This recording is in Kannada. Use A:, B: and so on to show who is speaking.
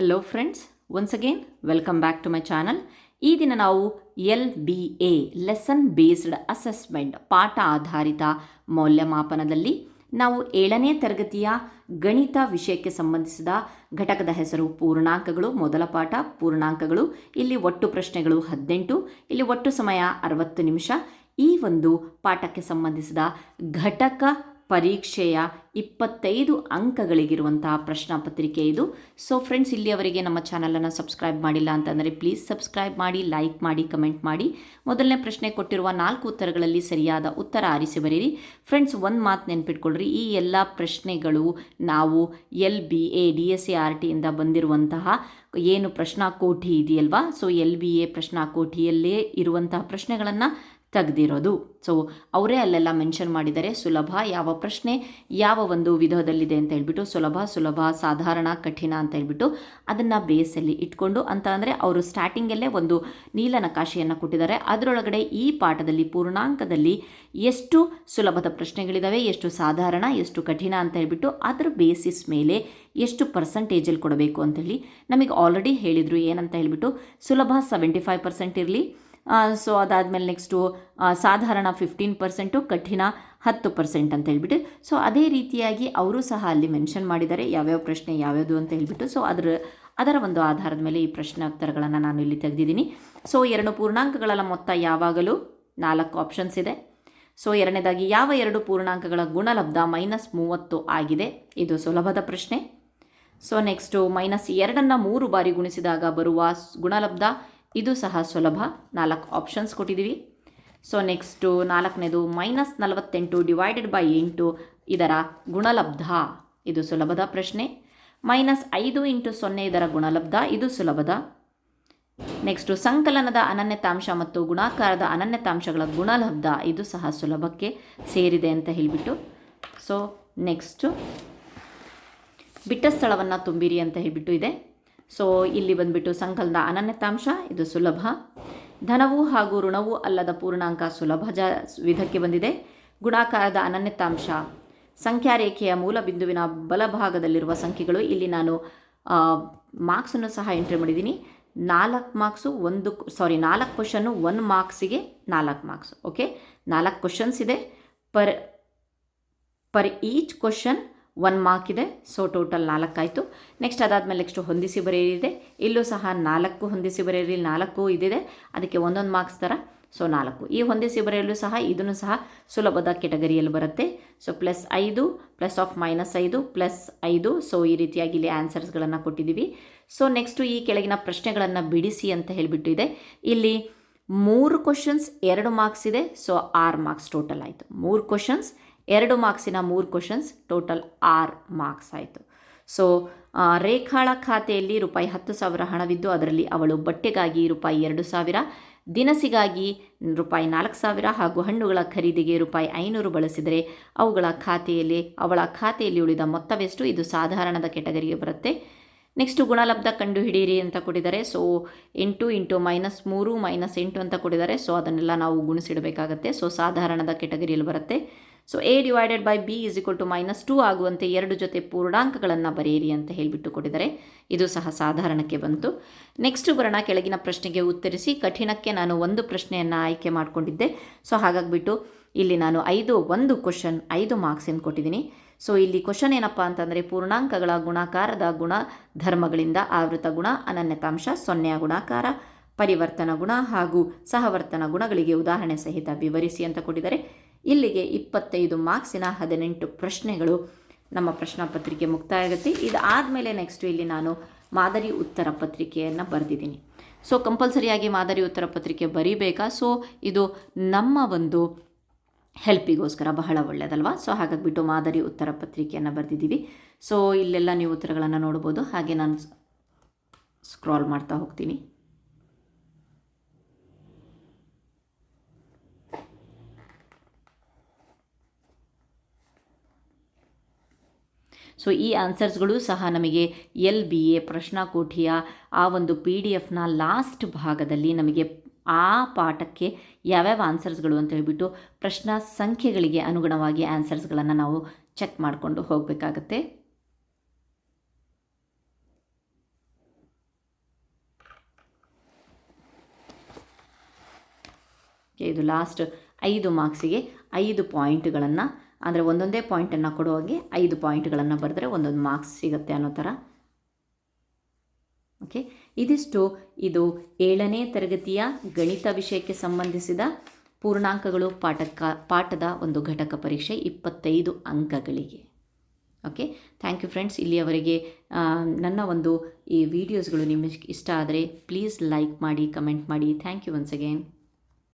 A: Hello friends once again welcome back to my channel ಈ ದಿನ ನಾವು L B A lesson based assessment ಪಾಠ ಆಧಾರಿತ ಮೌಲ್ಯಮಾಪನದಲ್ಲಿ ನಾವು ಏಳನೇ ತರಗತಿಯ ಗಣಿತ ವಿಷಯಕ್ಕೆ ಸಂಬಂಧಿಸಿದ ಘಟಕದ ಹೆಸರು, ಪೂರ್ಣಾಂಕಗಳು, ಮೊದಲ ಪಾಠ, ಪೂರ್ಣಾಂಕಗಳು, ಇಲ್ಲಿ ಒಟ್ಟು ಪ್ರಶ್ನೆಗಳು ಹದಿನೆಂಟು, ಇಲ್ಲಿ ಒಟ್ಟು ಸಮಯ ಅರವತ್ತು ನಿಮಿಷ. ಈ ಒಂದು ಪಾಠಕ್ಕೆ ಸಂಬಂಧಿಸಿದ ಘಟಕ ಪರೀಕ್ಷೆಯ ಇಪ್ಪತ್ತೈದು ಅಂಕಗಳಿಗಿರುವಂತಹ ಪ್ರಶ್ನಾಪತ್ರಿಕೆ ಇದು. ಸೊ ಫ್ರೆಂಡ್ಸ್ ಇಲ್ಲಿಯವರೆಗೆ ನಮ್ಮ ಚಾನಲನ್ನು ಸಬ್ಸ್ಕ್ರೈಬ್ ಮಾಡಿಲ್ಲ ಅಂತಂದರೆ ಪ್ಲೀಸ್ ಸಬ್ಸ್ಕ್ರೈಬ್ ಮಾಡಿ ಲೈಕ್ ಮಾಡಿ ಕಮೆಂಟ್ ಮಾಡಿ. ಮೊದಲನೇ ಪ್ರಶ್ನೆ ಕೊಟ್ಟಿರುವ ನಾಲ್ಕು ಉತ್ತರಗಳಲ್ಲಿ ಸರಿಯಾದ ಉತ್ತರ ಆರಿಸಿ ಬರೀರಿ. ಫ್ರೆಂಡ್ಸ್ ಒಂದು ಮಾತು ನೆನ್ಪಿಟ್ಕೊಳ್ರಿ. ಈ ಎಲ್ಲ ಪ್ರಶ್ನೆಗಳು ನಾವು L B A, D S C R ಟಿಯಿಂದ ಬಂದಿರುವಂತಹ ಏನು ಪ್ರಶ್ನಾಕೋಟಿ ಇದೆಯಲ್ವಾ? ಸೊ ಎಲ್ ಬಿ ಎ ಪ್ರಶ್ನಾಕೋಟಿಯಲ್ಲೇ ಇರುವಂತಹ ಪ್ರಶ್ನೆಗಳನ್ನು ತೆಗೆದಿರೋದು. ಸೊ ಅವರೇ ಅಲ್ಲೆಲ್ಲ ಮೆನ್ಷನ್ ಮಾಡಿದ್ದಾರೆ ಸುಲಭ. ಯಾವ ಪ್ರಶ್ನೆ ಯಾವ ಒಂದು ವಿಧದಲ್ಲಿದೆ ಅಂತ ಹೇಳ್ಬಿಟ್ಟು ಸುಲಭ ಸುಲಭ, ಸಾಧಾರಣ, ಕಠಿಣ ಅಂತ ಹೇಳ್ಬಿಟ್ಟು ಅದನ್ನು ಬೇಸಲ್ಲಿ ಇಟ್ಕೊಂಡು ಅಂತ ಅಂದರೆ ಅವರು ಸ್ಟಾರ್ಟಿಂಗಲ್ಲೇ ಒಂದು ನೀಲನಕಾಶೆಯನ್ನು ಕೊಟ್ಟಿದ್ದಾರೆ. ಅದರೊಳಗಡೆ ಈ ಪಾಠದಲ್ಲಿ, ಪೂರ್ಣಾಂಕದಲ್ಲಿ ಎಷ್ಟು ಸುಲಭದ ಪ್ರಶ್ನೆಗಳಿದ್ದಾವೆ ಎಷ್ಟು ಸಾಧಾರಣ, ಎಷ್ಟು ಕಠಿಣ ಅಂತ ಹೇಳ್ಬಿಟ್ಟು ಅದರ ಬೇಸಿಸ್ ಮೇಲೆ ಎಷ್ಟು ಪರ್ಸೆಂಟೇಜಲ್ಲಿ ಕೊಡಬೇಕು ಅಂತೇಳಿ ನಮಗೆ ಆಲ್ರೆಡಿ ಹೇಳಿದರು ಏನಂತ ಹೇಳಿಬಿಟ್ಟು ಸುಲಭ ಸೆವೆಂಟಿ ಫೈವ್ ಪರ್ಸೆಂಟ್ ಇರಲಿ ಸೊ ಅದಾದಮೇಲೆ ನೆಕ್ಸ್ಟು ಸಾಧಾರಣ ಫಿಫ್ಟೀನ್ ಪರ್ಸೆಂಟು ಕಠಿಣ ಹತ್ತು ಪರ್ಸೆಂಟ್ ಅಂತ ಹೇಳ್ಬಿಟ್ಟು ಸೊ ಅದೇ ರೀತಿಯಾಗಿ ಅವರು ಸಹ ಅಲ್ಲಿ ಮೆನ್ಷನ್ ಮಾಡಿದ್ದಾರೆ, ಯಾವ್ಯಾವ ಪ್ರಶ್ನೆ ಯಾವ್ಯಾವುದು ಅಂತ ಹೇಳಿಬಿಟ್ಟು ಸೊ ಅದರ ಅದರ ಒಂದು ಆಧಾರದ ಮೇಲೆ ಈ ಪ್ರಶ್ನೋತ್ತರಗಳನ್ನು ನಾನು ಇಲ್ಲಿ ತೆಗೆದಿದ್ದೀನಿ. ಸೊ ಎರಡು ಪೂರ್ಣಾಂಕಗಳ ಮೊತ್ತ ಯಾವಾಗಲೂ ನಾಲ್ಕು ಆಪ್ಷನ್ಸ್ ಇದೆ. ಸೊ ಎರಡನೇದಾಗಿ, ಯಾವ ಎರಡು ಪೂರ್ಣಾಂಕಗಳ ಗುಣಲಬ್ಧ ಮೈನಸ್ ಮೂವತ್ತು ಆಗಿದೆ? ಇದು ಸುಲಭದ ಪ್ರಶ್ನೆ. ಸೊ ನೆಕ್ಸ್ಟು ಮೈನಸ್ ಎರಡನ್ನು ಮೂರು ಬಾರಿ ಗುಣಿಸಿದಾಗ ಬರುವ ಗುಣಲಬ್ಧ ಇದು ಸಹ ಸುಲಭ. ನಾಲ್ಕು ಆಪ್ಷನ್ಸ್ ಕೊಟ್ಟಿದ್ದೀವಿ. ಸೊ ನೆಕ್ಸ್ಟು ನಾಲ್ಕನೇದು ಮೈನಸ್ ನಲವತ್ತೆಂಟು ಡಿವೈಡೆಡ್ ಬೈ ಎಂಟು ಇದರ ಗುಣಲಬ್ಧ. ಇದು ಸುಲಭದ ಪ್ರಶ್ನೆ. ಮೈನಸ್ ಐದು ಇಂಟು ಸೊನ್ನೆ ಇದರ ಗುಣಲಬ್ಧ. ಇದು ಸುಲಭದ. ನೆಕ್ಸ್ಟು ಸಂಕಲನದ ಅನನ್ಯತಾಂಶ ಮತ್ತು ಗುಣಾಕಾರದ ಅನನ್ಯತಾಂಶಗಳ ಗುಣಲಬ್ಧ. ಇದು ಸಹ ಸುಲಭಕ್ಕೆ ಸೇರಿದೆ ಅಂತ ಹೇಳಿಬಿಟ್ಟು. ಸೊ ನೆಕ್ಸ್ಟು ಬಿಟ್ಟ ಸ್ಥಳವನ್ನು ತುಂಬಿರಿ ಅಂತ ಹೇಳಿಬಿಟ್ಟು ಇದೆ. ಸೊ ಇಲ್ಲಿ ಬಂದುಬಿಟ್ಟು ಸಂಕಲನದ ಅನನ್ಯತಾಂಶ, ಇದು ಸುಲಭ. ಧನವು ಹಾಗೂ ಋಣವೂ ಅಲ್ಲದ ಪೂರ್ಣಾಂಕ ಸುಲಭ ಜ ವಿಧಕ್ಕೆ ಬಂದಿದೆ. ಗುಣಾಕಾರದ ಅನನ್ಯತಾಂಶ. ಸಂಖ್ಯಾರೇಖೆಯ ಮೂಲ ಬಿಂದುವಿನ ಬಲಭಾಗದಲ್ಲಿರುವ ಸಂಖ್ಯೆಗಳು. ಇಲ್ಲಿ ನಾನು ಮಾರ್ಕ್ಸನ್ನು ಸಹ ಎಂಟ್ರಿ ಮಾಡಿದ್ದೀನಿ. ನಾಲ್ಕು ಮಾರ್ಕ್ಸು ಒಂದು ಸಾರಿ ನಾಲ್ಕು ಕ್ವಶನ್ನು ಒನ್ ಮಾರ್ಕ್ಸಿಗೆ ನಾಲ್ಕು ಮಾರ್ಕ್ಸ್ ಓಕೆ ನಾಲ್ಕು ಕ್ವಶನ್ಸ್ ಇದೆ. Per per each question one mark ಇದೆ. ಸೊ ಟೋಟಲ್ ನಾಲ್ಕಾಯಿತು. ನೆಕ್ಸ್ಟ್ ಅದಾದಮೇಲೆ ನೆಕ್ಸ್ಟ್ ಹೊಂದಿಸಿ ಬರೆಯಿದೆ ಇಲ್ಲೂ ಸಹ ನಾಲ್ಕು ಹೊಂದಿಸಿ ಬರೆಯಿರಿ. ನಾಲ್ಕು ಇದಿದೆ. ಅದಕ್ಕೆ ಒಂದೊಂದು ಮಾರ್ಕ್ಸ್ ಥರ ಸೊ ನಾಲ್ಕು. ಈ ಹೊಂದಿಸಿ ಬರೆಯಲು ಸಹ ಇದನ್ನು ಸಹ ಸುಲಭದ ಕೆಟಗರಿಯಲ್ಲಿ ಬರುತ್ತೆ. ಸೊ ಪ್ಲಸ್ ಐದು ಪ್ಲಸ್ ಆಫ್ ಮೈನಸ್ ಐದು ಪ್ಲಸ್ ಐದು. ಸೊ ಈ ರೀತಿಯಾಗಿ ಇಲ್ಲಿ ಆನ್ಸರ್ಸ್ಗಳನ್ನು ಕೊಟ್ಟಿದ್ದೀವಿ. ಸೊ ನೆಕ್ಸ್ಟು ಈ ಕೆಳಗಿನ ಪ್ರಶ್ನೆಗಳನ್ನು ಬಿಡಿಸಿ ಅಂತ ಹೇಳಿಬಿಟ್ಟು ಇದೆ ಇಲ್ಲಿ ಮೂರು ಕ್ವಶನ್ಸ್ ಎರಡು ಮಾರ್ಕ್ಸ್ ಇದೆ. ಸೊ ಆರು ಮಾರ್ಕ್ಸ್ ಟೋಟಲ್ ಆಯಿತು. ಮೂರು ಕ್ವಶನ್ಸ್ ಎರಡು ಮಾರ್ಕ್ಸಿನ ಮೂರು ಕ್ವಶನ್ಸ್ ಟೋಟಲ್ ಆರು ಮಾರ್ಕ್ಸ್ ಆಯಿತು. ಸೊ ರೇಖಾಳ ಖಾತೆಯಲ್ಲಿ ರೂಪಾಯಿ ಹತ್ತು ಸಾವಿರ ಹಣವಿದ್ದು ಅದರಲ್ಲಿ ಅವಳು ಬಟ್ಟೆಗಾಗಿ ರೂಪಾಯಿ ಎರಡು ಸಾವಿರ, ದಿನಸಿಗಾಗಿ ರೂಪಾಯಿ ನಾಲ್ಕು ಸಾವಿರ ಹಾಗೂ ಹಣ್ಣುಗಳ ಖರೀದಿಗೆ ರೂಪಾಯಿ ಐನೂರು ಬಳಸಿದರೆ ಅವುಗಳ ಖಾತೆಯಲ್ಲಿ, ಅವಳ ಖಾತೆಯಲ್ಲಿ ಉಳಿದ ಮೊತ್ತವೆಷ್ಟು? ಇದು ಸಾಧಾರಣದ ಕೆಟಗರಿಗೆ ಬರುತ್ತೆ. ನೆಕ್ಸ್ಟು ಗುಣಲಬ್ಧ ಕಂಡುಹಿಡಿಯಿರಿ ಅಂತ ಕೊಟ್ಟಿದ್ದಾರೆ. ಸೊ ಎಂಟು ಇಂಟು ಮೈನಸ್ ಮೂರು ಮೈನಸ್ ಎಂಟು ಅಂತ ಕೊಟ್ಟಿದ್ದಾರೆ. ಸೊ ಅದನ್ನೆಲ್ಲ ನಾವು ಗುಣಿಸಿಡಬೇಕಾಗತ್ತೆ. ಸೊ ಸಾಧಾರಣದ ಕೆಟಗರಿಯಲ್ಲಿ ಬರುತ್ತೆ. So A divided by B is equal to minus two ಆಗುವಂತೆ ಎರಡು ಜೊತೆ ಪೂರ್ಣಾಂಕಗಳನ್ನು ಬರೆಯಿರಿ ಅಂತ ಹೇಳಿಬಿಟ್ಟು ಕೊಟ್ಟಿದ್ದಾರೆ ಇದು ಸಹ ಸಾಧಾರಣಕ್ಕೆ ಬಂತು. ನೆಕ್ಸ್ಟ್ ಬರೋಣ, ಕೆಳಗಿನ ಪ್ರಶ್ನೆಗೆ ಉತ್ತರಿಸಿ. ಕಠಿಣಕ್ಕೆ ನಾನು ಒಂದು ಪ್ರಶ್ನೆಯನ್ನು ಆಯ್ಕೆ ಮಾಡಿಕೊಂಡಿದ್ದೆ. ಸೊ ಹಾಗಾಗಿಬಿಟ್ಟು ಇಲ್ಲಿ ನಾನು ಐದು, ಒಂದು ಕ್ವಶನ್ ಐದು ಮಾರ್ಕ್ಸನ್ನು ಕೊಟ್ಟಿದ್ದೀನಿ. ಸೊ ಇಲ್ಲಿ ಕ್ವಶನ್ ಏನಪ್ಪ ಅಂತಂದರೆ, ಪೂರ್ಣಾಂಕಗಳ ಗುಣಾಕಾರದ ಗುಣ, ಧರ್ಮಗಳಿಂದ ಆವೃತ ಗುಣ, ಅನನ್ಯತಾಂಶ, ಸೊನ್ನೆಯ ಗುಣಾಕಾರ, ಪರಿವರ್ತನ ಗುಣ ಹಾಗೂ ಸಹವರ್ತನ ಗುಣಗಳಿಗೆ ಉದಾಹರಣೆ ಸಹಿತ ವಿವರಿಸಿ ಅಂತ ಕೊಟ್ಟಿದ್ದಾರೆ. ಇಲ್ಲಿಗೆ ಇಪ್ಪತ್ತೈದು ಮಾರ್ಕ್ಸಿನ ಹದಿನೆಂಟು ಪ್ರಶ್ನೆಗಳು ನಮ್ಮ ಪ್ರಶ್ನ ಪತ್ರಿಕೆ ಮುಕ್ತಾಯ ಆಗುತ್ತೆ ಇದಾದಮೇಲೆ ನೆಕ್ಸ್ಟು ಇಲ್ಲಿ ನಾನು ಮಾದರಿ ಉತ್ತರ ಪತ್ರಿಕೆಯನ್ನು ಬರೆದಿದ್ದೀನಿ. ಸೊ ಕಂಪಲ್ಸರಿಯಾಗಿ ಮಾದರಿ ಉತ್ತರ ಪತ್ರಿಕೆ ಬರೀಬೇಕಾ? ಸೊ ಇದು ನಮ್ಮ ಒಂದು ಹೆಲ್ಪಿಗೋಸ್ಕರ ಬಹಳ ಒಳ್ಳೆಯದಲ್ವಾ ಸೊ ಹಾಗಾಗಿಬಿಟ್ಟು ಮಾದರಿ ಉತ್ತರ ಪತ್ರಿಕೆಯನ್ನು ಬರೆದಿದ್ದೀವಿ. ಸೊ ಇಲ್ಲೆಲ್ಲ ನೀವು ಉತ್ತರಗಳನ್ನು ನೋಡ್ಬೋದು. ಹಾಗೆ ನಾನು ಸ್ಕ್ರಾಲ್ ಮಾಡ್ತಾ ಹೋಗ್ತೀನಿ. ಸೊ ಈ ಆನ್ಸರ್ಸ್ಗಳು ಸಹ ನಮಗೆ ಎಲ್ ಬಿ ಎ ಆ ಒಂದು ಪಿ ಡಿ ಎಫ್ನ ಲಾಸ್ಟ್ ಭಾಗದಲ್ಲಿ ನಮಗೆ ಆ ಪಾಠಕ್ಕೆ ಯಾವ್ಯಾವ ಆನ್ಸರ್ಸ್ಗಳು ಅಂತ ಹೇಳಿಬಿಟ್ಟು ಪ್ರಶ್ನಾ ಸಂಖ್ಯೆಗಳಿಗೆ ಅನುಗುಣವಾಗಿ ಆನ್ಸರ್ಸ್ಗಳನ್ನು ನಾವು ಚೆಕ್ ಮಾಡಿಕೊಂಡು ಹೋಗಬೇಕಾಗತ್ತೆ. ಇದು ಲಾಸ್ಟ್ ಐದು ಮಾರ್ಕ್ಸಿಗೆ ಐದು ಪಾಯಿಂಟ್ಗಳನ್ನು ಅಂದರೆ ಒಂದೊಂದೇ ಪಾಯಿಂಟನ್ನು ಕೊಡುವಾಗೆ ಐದು ಪಾಯಿಂಟ್ಗಳನ್ನು ಬರೆದ್ರೆ ಒಂದೊಂದು ಮಾರ್ಕ್ಸ್ ಸಿಗುತ್ತೆ ಅನ್ನೋ ಥರ ಓಕೆ ಇದಿಷ್ಟು. ಇದು ಏಳನೇ ತರಗತಿಯ ಗಣಿತ ವಿಷಯಕ್ಕೆ ಸಂಬಂಧಿಸಿದ ಪೂರ್ಣಾಂಕಗಳು ಪಾಠಕ, ಪಾಠದ ಒಂದು ಘಟಕ ಪರೀಕ್ಷೆ ಇಪ್ಪತ್ತೈದು ಅಂಕಗಳಿಗೆ. ಓಕೆ ಥ್ಯಾಂಕ್ ಯು ಫ್ರೆಂಡ್ಸ್ ಇಲ್ಲಿಯವರೆಗೆ ನನ್ನ ಒಂದು ಈ ವಿಡಿಯೋಸ್ಗಳು ನಿಮಗೆ ಇಷ್ಟ ಆದರೆ ಪ್ಲೀಸ್ ಲೈಕ್ ಮಾಡಿ ಕಮೆಂಟ್ ಮಾಡಿ. Thank you once again